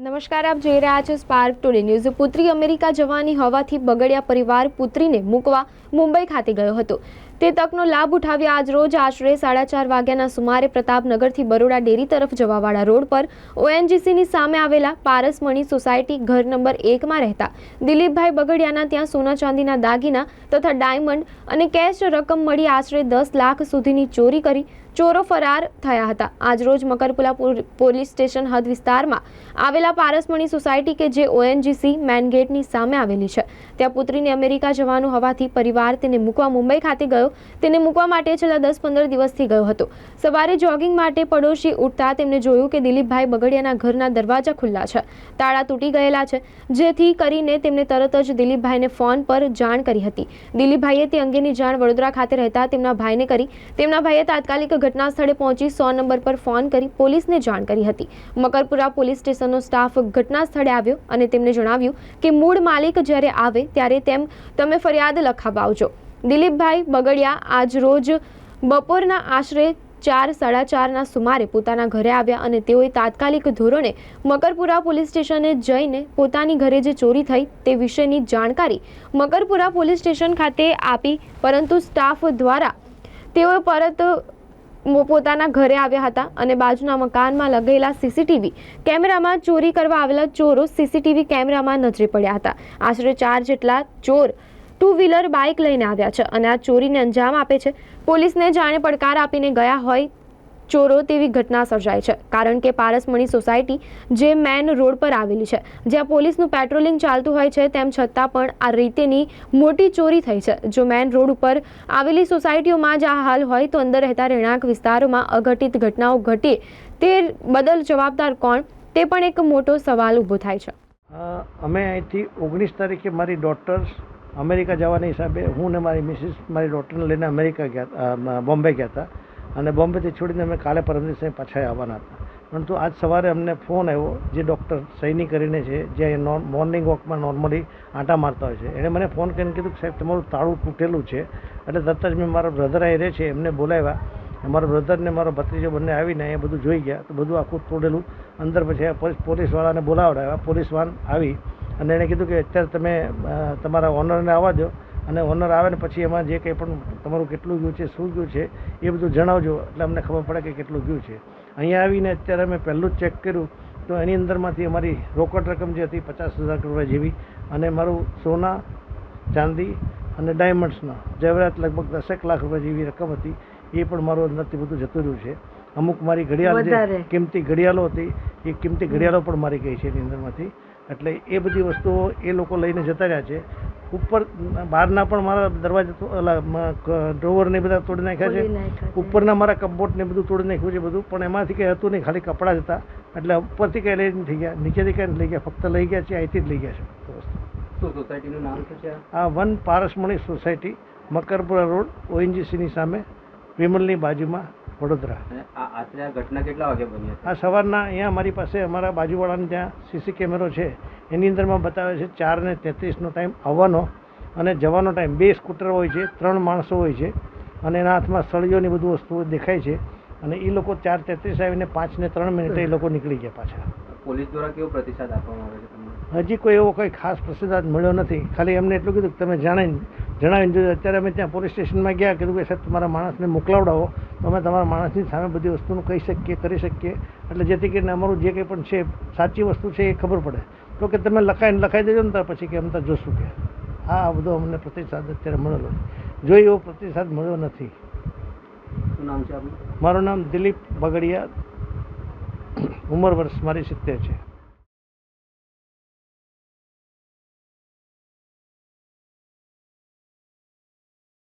નમસ્કાર, આપ જોઈ રહ્યા છો સ્પાર્ક ટુડે ન્યૂઝ પુત્રી અમેરિકા જવાની હોવાથી બગડ્યા પરિવાર પુત્રીને મૂકવા મુંબઈ ખાતે ગયો હતો. તે તકનો લાભ ઉઠાવ્યા આજ રોજ આશરે સાડા ચાર વાગ્યાના સુમારે પ્રતાપનગરથી બરોડા ડેરી તરફ જવાવાળા રોડ પર ઓએનજીસીની સામે આવેલા પારસમણી સોસાયટી ઘર નંબર એકમાં રહેતા દિલીપભાઈ બગડિયાના ત્યાં સોના ચાંદીના દાગીના તથા ડાયમંડ અને કેશ રકમ મળી આશરે દસ લાખ સુધીની ચોરી કરી ચોરો ફરાર થયા હતા. આજરોજ મકરપુલા પોલ- પોલીસ સ્ટેશન હદ વિસ્તારમાં આવેલા પારસમણી સોસાયટી કે જે ઓએનજીસી મેનગેટની સામે આવેલી છે. ત્યાં પુત્રીને અમેરિકા જવાનું હોવાથી પરિવાર તેને મૂકવા મુંબઈ ખાતે ગયો. તેને મૂકવા માટે છેલ્લા દસ પંદર દિવસથી ગયો હતો. સવારે જોગિંગ માટે પડોશી ઉઠતા તેમને જોયું કે દિલીપભાઈ બગડિયાના ઘરના દરવાજા ખુલ્લા છે. તાળા તૂટી ગયેલા છે, જેથી કરીને તેમને તરત જ દિલીપભાઈને ફોન પર જાણ કરી હતી. દિલીપભાઈએ તે અંગેની જાણ વડોદરા ખાતે રહેતા તેમના ભાઈને કરી. તેમના ભાઈએ તાત્કાલિક ઘટના સ્થળે પહોંચી સો નંબર પર ફોન કરી પોલીસને જાણ કરી હતી. મકરપુરા પોલીસ સ્ટેશનનો સ્ટાફ ઘટના સ્થળે આવ્યો અને તેમને જણાવ્યું કે મૂળ માલિક જ્યારે આવે ત્યારે તેમ તમે ફરિયાદ લખાવવા દિલીપભાઈ બગડિયા આજ રોજ બપોરના આશરે ચાર, સાડા ચારના સુમારે પોતાના ઘરે આવ્યા અને તેઓએ તાત્કાલિક ધોરણે મકરપુરા પોલીસ સ્ટેશને જઈને પોતાની ઘરે જે ચોરી થઈ તે વિશેની જાણકારી મકરપુરા પોલીસ સ્ટેશન ખાતે આપી, પરંતુ સ્ટાફ દ્વારા તેઓએ પરત પોતાના ઘરે આવ્યા હતા અને બાજુના મકાનમાં લગેલા સીસીટીવી કેમેરામાં ચોરી કરવા આવેલા ચોરો સીસીટીવી કેમેરામાં નજરે પડ્યા હતા. આશરે ચાર જેટલા ચોર ટુ વ્હીલર બાઇક લઈને આવ્યા છે અને આ ચોરીને અંજામ આપે છે. પોલીસને જાણે પડકાર આપીને ગયા હોય ચોરો તેવી ઘટના સર્જાય છે. કારણ કે પારસમણી સોસાયટી જે મેન રોડ પર આવેલી છે, જ્યાં પોલીસનું પેટ્રોલિંગ ચાલતું હોય છે, તેમ છતાં પણ આ રીતેની મોટી ચોરી થઈ છે. જો મેન રોડ ઉપર આવેલી સોસાયટીઓમાં જ આ હાલ હોય તો અંદર રહેતા રહેણાંક વિસ્તારોમાં અઘટિત ઘટનાઓ ઘટે તે બદલ જવાબદાર કોણ? તે પણ એક મોટો સવાલ ઊભો થાય છે. અમે અહીંથી ઓગણીસ તારીખે મારી ડોટર્સ અમેરિકા જવાના હિસાબે હું ને મારી મિસિસ, મારી ડોટરને લઈને અમેરિકા ગયા બોમ્બે ગયા હતા. અને બોમ્બેથી છોડીને અમે કાલે પરમ દિવસે પાછા આવવાના હતા. પરંતુ આજ સવારે અમને ફોન આવ્યો જે ડૉક્ટર સૈની કરીને છે, જે નોન મોર્નિંગ વોકમાં નોર્મલી આંટા મારતા હોય છે. એણે મને ફોન કરીને કીધું કે સાહેબ, તમારું તાળું તૂટેલું છે. એટલે તરત જ મેં મારા બ્રધર અહીં રહે છે, એમને બોલાવ્યા. મારો બ્રધર ને મારો ભત્રીજો બંને આવીને એ બધું જોઈ ગયા. તો બધું આખું તોડેલું. અંદર પછી પોલીસવાળાને બોલાવડાવ્યા. પોલીસ વાન આવી અને એણે કીધું કે અત્યારે તમે તમારા ઓનરને આવવા દો. અને ઓનર આવે ને પછી એમાં જે કંઈ પણ તમારું કેટલું ગયું છે શું ગયું છે એ બધું જણાવજો. એટલે અમને ખબર પડે કે કેટલું ગયું છે. અહીંયા આવીને અત્યારે અમે પહેલું જ ચેક કર્યું. તો એની અંદરમાંથી અમારી રોકડ રકમ જે હતી પચાસ હજાર રૂપિયા જેવી અને મારું સોના ચાંદી અને ડાયમંડ્સના જેવરાત લગભગ દસેક લાખ રૂપિયા જેવી રકમ હતી. એ પણ મારું અંદરથી બધું જતું રહ્યું છે. અમુક મારી ઘડિયાળ જે કિંમતી ઘડિયાળો હતી એ કિંમતી ઘડિયાળો પણ મારી ગઈ છે એની અંદરમાંથી. એટલે એ બધી વસ્તુઓ એ લોકો લઈને જતા રહ્યા છે. ઉપર બહારના પણ મારા દરવાજા તો- ઓલા ડ્રોવરને બધા તોડી નાખ્યા છે. ઉપરના મારા કપબોર્ડ બધું તોડી નાખ્યું છે બધું પણ એમાંથી કંઈ હતું નહીં ખાલી કપડાં જ હતા. એટલે ઉપરથી કંઈ લઈ થઈ ગયા નીચેથી કંઈ લઈ ગયા ફક્ત લઈ ગયા છે અહીંથી જ લઈ ગયા છે. સોસાયટીનું નામ શું છે? આ one Parasmani society Makarpura road ઓએનજીસીની સામે વિમલની બાજુમાં. વડોદરા. આ આશરે આ ઘટના કેટલા વાગે બની આ સવારના અહીંયા અમારી પાસે અમારા બાજુવાળાને ત્યાં સીસી કેમેરો છે. એની અંદરમાં બતાવે છે ચાર ને તેત્રીસનો ટાઈમ આવવાનો અને જવાનો ટાઈમ. બે સ્કૂટર હોય છે ત્રણ માણસો હોય છે અને એના હાથમાં સળીઓની બધું વસ્તુઓ દેખાય છે અને એ લોકો ચાર તેત્રીસ આવીને પાંચ ને ત્રણ મિનિટે એ લોકો નીકળી ગયા પાછા. પોલીસ દ્વારા કેવો પ્રતિસાદ આપવામાં આવે છે હજી કોઈ એવો કોઈ ખાસ પ્રતિસાદ મળ્યો નથી. ખાલી એમને એટલું કીધું કે તમે જાણીને જણાવીને જો અત્યારે અમે ત્યાં પોલીસ સ્ટેશનમાં ગયા કીધું કે સાહેબ તમારા માણસને મોકલાવડાવો તો અમે તમારા માણસની સામે બધી વસ્તુનું કહી શકીએ કરી શકીએ. એટલે જેથી કરીને અમારું જે કંઈ પણ છે સાચી વસ્તુ છે એ ખબર પડે. તો કે તમે લખાઈને લખાઈ દેજો ને ત્યાર પછી કે અમે ત્યાં જોશું કે. હા આ બધો અમને પ્રતિસાદ અત્યારે મળેલો જો એવો પ્રતિસાદ મળ્યો નથી. નામ છે મારું નામ દિલીપ બગડિયા. ઉંમર વર્ષ મારી સિત્તેર છે.